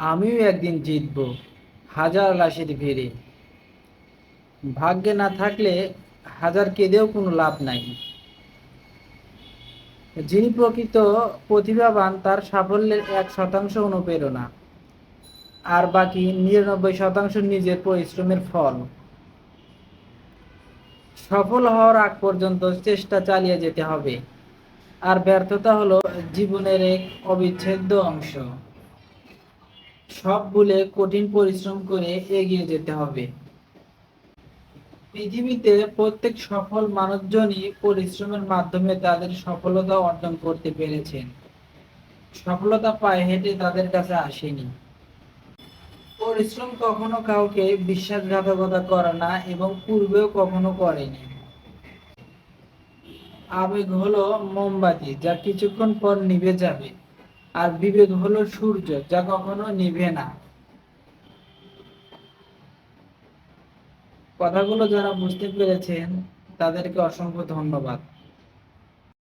আমিও একদিন জিতব। হাজার লাশের ভিড়ে। ভাগ্যে না থাকলে হাজার কেঁদেও কোনো লাভ নাই। যিনি প্রকৃত প্রতিভাবান, তার সাফল্যের এক শতাংশ অনুপ্রেরণা। আর বাকি নিরানব্বই শতাংশ নিজের পরিশ্রমের ফল। সফল হওয়ার আগ পর্যন্ত চেষ্টা চালিয়ে যেতে হবে। আর ব্যর্থতা হলো জীবনের এক অবিচ্ছেদ্য অংশ। সব ভুলে কঠিন পরিশ্রম করে এগিয়ে যেতে হবে। পৃথিবীতে প্রত্যেক সফল মানুষজনই পরিশ্রমের মাধ্যমে তাদের সফলতা অর্জন করতে পেরেছেন। সফলতা পায়ে হেঁটে তাদের কাছে আসেনি। পরিশ্রম কখনো কাউকে বিশ্বাসঘাতকতা করে না এবং পূর্বেও কখনো করেনি। আবেগ হলো মোমবাতি যা কিছুক্ষণ পর নিভে যাবে। আর বিভেদ হলো সূর্য, যা কখনো নিভে না। কথাগুলো যারা বুঝতে পেরেছেন, তাদেরকে অসংখ্য ধন্যবাদ।